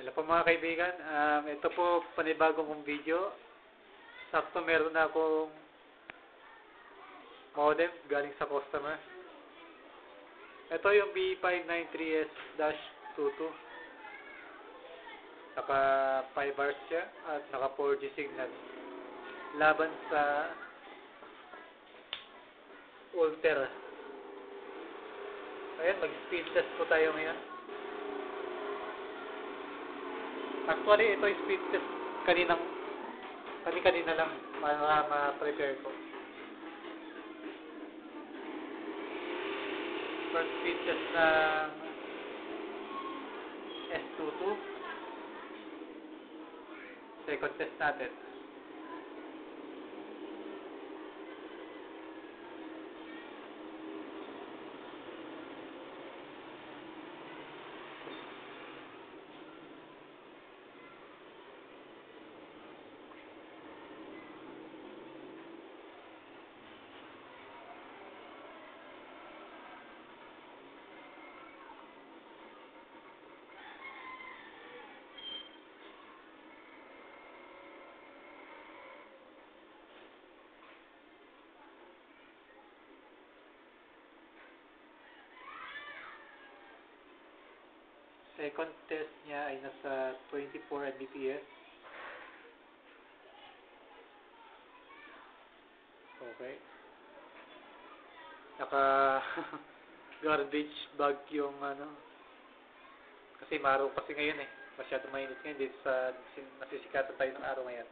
Hello po mga kaibigan. Um, ito po panibagong kong video. Sakto meron na akong modem galing sa customer. Ito yung B593S-22. Naka 5 bars siya at naka 4G signal. Laban sa Ultra. Ayan, mag-speed test po tayo ngayon. Actually, ito yung speed test kaninang kani-kanina lang para ma-prepare ko. First speed test ng S22. Second test natin. Second test niya ay nasa 24 Mbps. Okay. Naka garbage bag yung ano. Kasi maraw kasi ngayon eh. Masyado mainit ngayon dito sa nasisikatan tayo ng araw ngayon.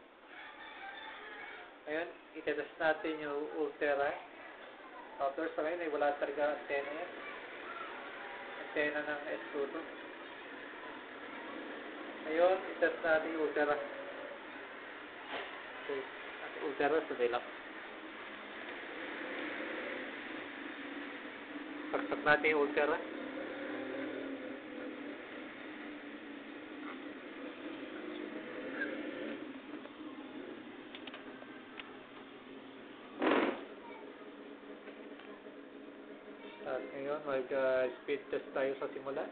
Ngayon, itetest natin yung Ultera. Outdoors pa ngayon eh, wala talaga antena yan. Antena ng S22. Ngayon, itest natin yung Ultera. Okay. At Ultera, sabay lang. Saksak natin yung Ultera. At ngayon, mag-speed test tayo sa simula.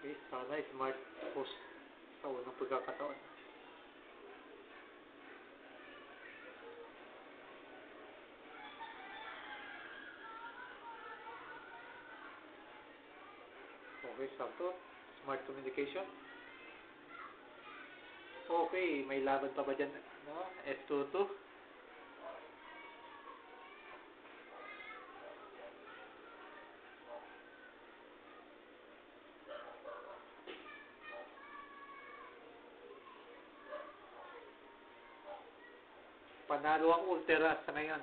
Okay, sana smart post sa unang pagkakataon. Okay, sakto. Smart communication. Okay, may laban pa ba dyan? No? S22. Panalo ang Ultera sa ngayon.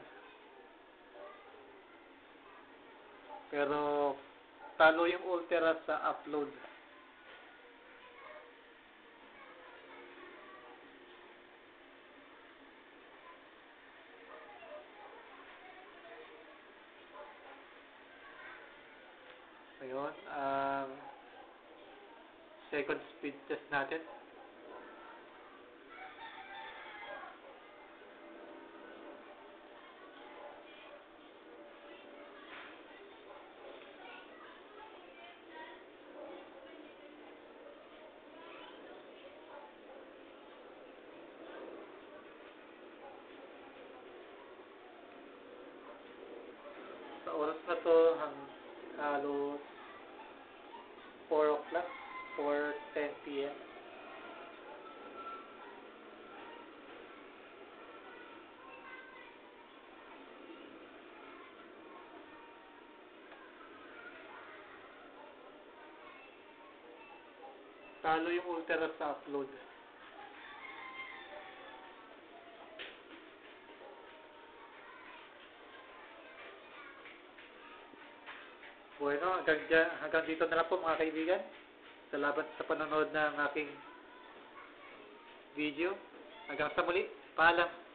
Pero talo yung Ultera sa upload. Ayun, um, second speed test natin. Oras na to, hang halos 4 o'clock, 4.10 p.m. Talo yung Ultera sa upload. Bueno, hanggang, dyan, hanggang dito na lang po mga kaibigan. Salamat sa panonood ng aking video. Hanggang sa muli. Paalam.